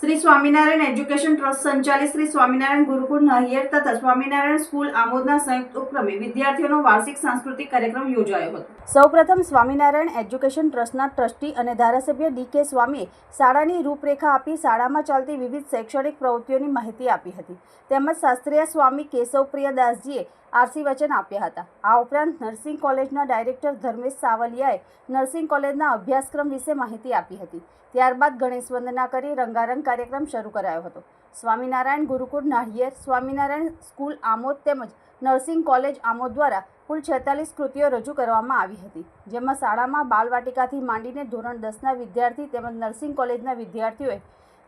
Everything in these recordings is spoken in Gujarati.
શ્રી સ્વામિનારાયણ એજ્યુકેશન ટ્રસ્ટ સંચાલિત શ્રી સ્વામિનારાયણ ગુરુકુળ નહિયર તથા સ્વામિનારાયણ સ્કૂલ આમોદના સંયુક્ત ઉપક્રમે વિદ્યાર્થીઓનો વાર્ષિક સાંસ્કૃતિક કાર્યક્રમ યોજાયો હતો. સૌપ્રથમ સ્વામિનારાયણ એજ્યુકેશન ટ્રસ્ટના ટ્રસ્ટી અને ધારાસભ્ય ડી કે સ્વામીએ શાળાની રૂપરેખા આપી શાળામાં ચાલતી વિવિધ શૈક્ષણિક પ્રવૃત્તિઓની માહિતી આપી હતી. તેમજ શાસ્ત્રીય સ્વામી કેશવપ્રિય દાસજીએ આરસી વચન આપ્યા હતા. આ ઉપરાંત નર્સિંગ કોલેજના ડાયરેક્ટર ધર્મેશ સાવલિયાએ નર્સિંગ કોલેજના અભ્યાસક્રમ વિશે માહિતી આપી હતી. ત્યારબાદ ગણેશ વંદના કરી રંગારંગ કાર્યક્રમ શરૂ કરાયો હતો. સ્વામિનારાયણ ગુરુકુળ નાહિયેર સ્વામિનારાયણ સ્કૂલ આમોદ તેમજ નર્સિંગ કોલેજ આમોદ દ્વારા કુલ છેતાલીસ કૃતિઓ રજૂ કરવામાં આવી હતી, જેમાં શાળામાં બાલવાટિકાથી માંડીને ધોરણ દસના વિદ્યાર્થી તેમજ નર્સિંગ કોલેજના વિદ્યાર્થીઓએ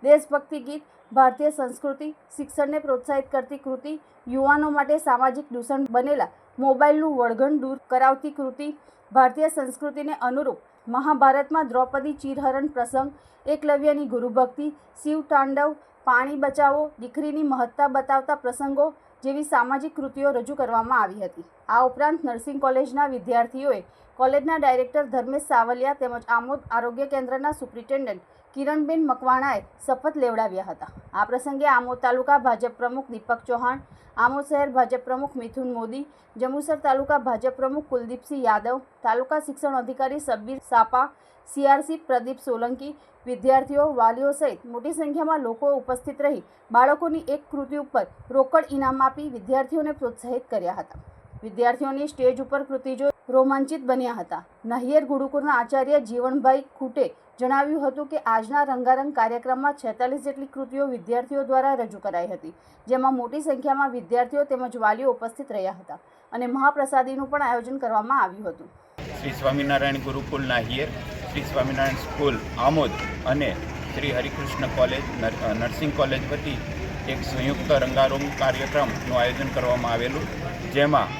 દેશભક્તિ ગીત, ભારતીય સંસ્કૃતિ, શિક્ષણને પ્રોત્સાહિત કરતી કૃતિ, યુવાનો માટે સામાજિક દૂષણ બનેલા મોબાઈલનું વળગણ દૂર કરાવતી કૃતિ ભારતીય સંસ્કૃતિને અનુરૂપ મહાભારતમાં દ્રૌપદી ચીરહરણ પ્રસંગ, એકલવ્યની ગુરુભક્તિ, શિવ તાંડવ, પાણી બચાવો, દીકરીની મહત્તા બતાવતા પ્રસંગો જેવી સામાજિક કૃતિઓ રજૂ કરવામાં આવી હતી. આ ઉપરાંત નર્સિંગ કોલેજના વિદ્યાર્થીઓએ કોલેજના ડાયરેક્ટર ધર્મેશ સાવલિયા તેમજ આમોદ આરોગ્ય કેન્દ્રના સુપ્રિન્ટેન્ડન્ટ કિરણબેન મકવાણાએ શપથ લેવડાવ્યા હતા. આ પ્રસંગે આમોદ તાલુકા ભાજપ પ્રમુખ દીપક ચૌહાણ, આમોદ શહેર ભાજપ પ્રમુખ મિથુન મોદી જંબુસર તાલુકા ભાજપ પ્રમુખ કુલદીપસિંહ યાદવ, તાલુકા શિક્ષણ અધિકારી સબ્બીર સાપા, સીઆરસી પ્રદીપ સોલંકી, વિદ્યાર્થીઓ, વાલીઓ સહિત મોટી સંખ્યામાં લોકો ઉપસ્થિત રહી બાળકોની એક કૃતિ ઉપર રોકડ ઇનામ આપી વિદ્યાર્થીઓને પ્રોત્સાહિત કર્યા હતા. વિદ્યાર્થીઓની સ્ટેજ ઉપર કૃતિ જોઈ રોમાંચિત બન્યા હતા. નહિયર ગુરુકુળના આચાર્ય જીવણભાઈ ખૂટે જણાવ્યું હતું કે, આજના રંગારંગ કાર્યક્રમમાં છેતાલીસ જેટલી કૃતિઓ વિદ્યાર્થીઓ દ્વારા રજૂ કરાઈ હતી, જેમાં મોટી સંખ્યામાં વિદ્યાર્થીઓ તેમજ વાલીઓ ઉપસ્થિત રહ્યા હતા અને મહાપ્રસાદીનું પણ આયોજન કરવામાં આવ્યું હતું. શ્રી સ્વામિનારાયણ ગુરુકુલ નાહિયર, શ્રી સ્વામિનારાયણ સ્કૂલ આમોદ અને Shri Harikrishna college nursing college વતી એક સંયુક્ત રંગારંગ કાર્યક્રમનું આયોજન કરવામાં આવેલું, જેમાં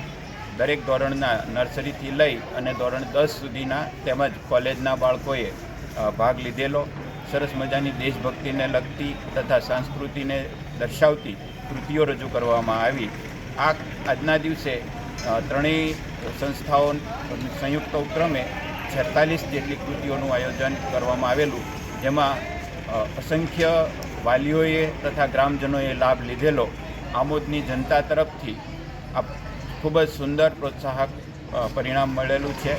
દરેક ધોરણના નર્સરીથી લઈ અને ધોરણ દસ સુધીના તેમજ કોલેજના બાળકોએ ભાગ લીધેલો. સરસ મજાની દેશભક્તિને લગતી તથા સંસ્કૃતિને દર્શાવતી કૃતિઓ રજૂ કરવામાં આવી. આ આજના દિવસે ત્રણેય સંસ્થાઓ, સંયુક્ત ઉપક્રમે છેતાલીસ જેટલી કૃતિઓનું આયોજન કરવામાં આવેલું, જેમાં અસંખ્ય વાલીઓએ તથા ગ્રામજનોએ લાભ લીધેલો. આમોદની જનતા તરફથી આ ખૂબ જ સુંદર પ્રોત્સાહક પરિણામ મળેલું છે.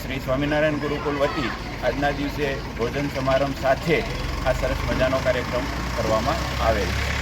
શ્રી સ્વામિનારાયણ ગુરુકુલ વતી આજના દિવસે ભોજન સમારંભ સાથે આ સરસ મજાનો કાર્યક્રમ કરવામાં આવેલ છે.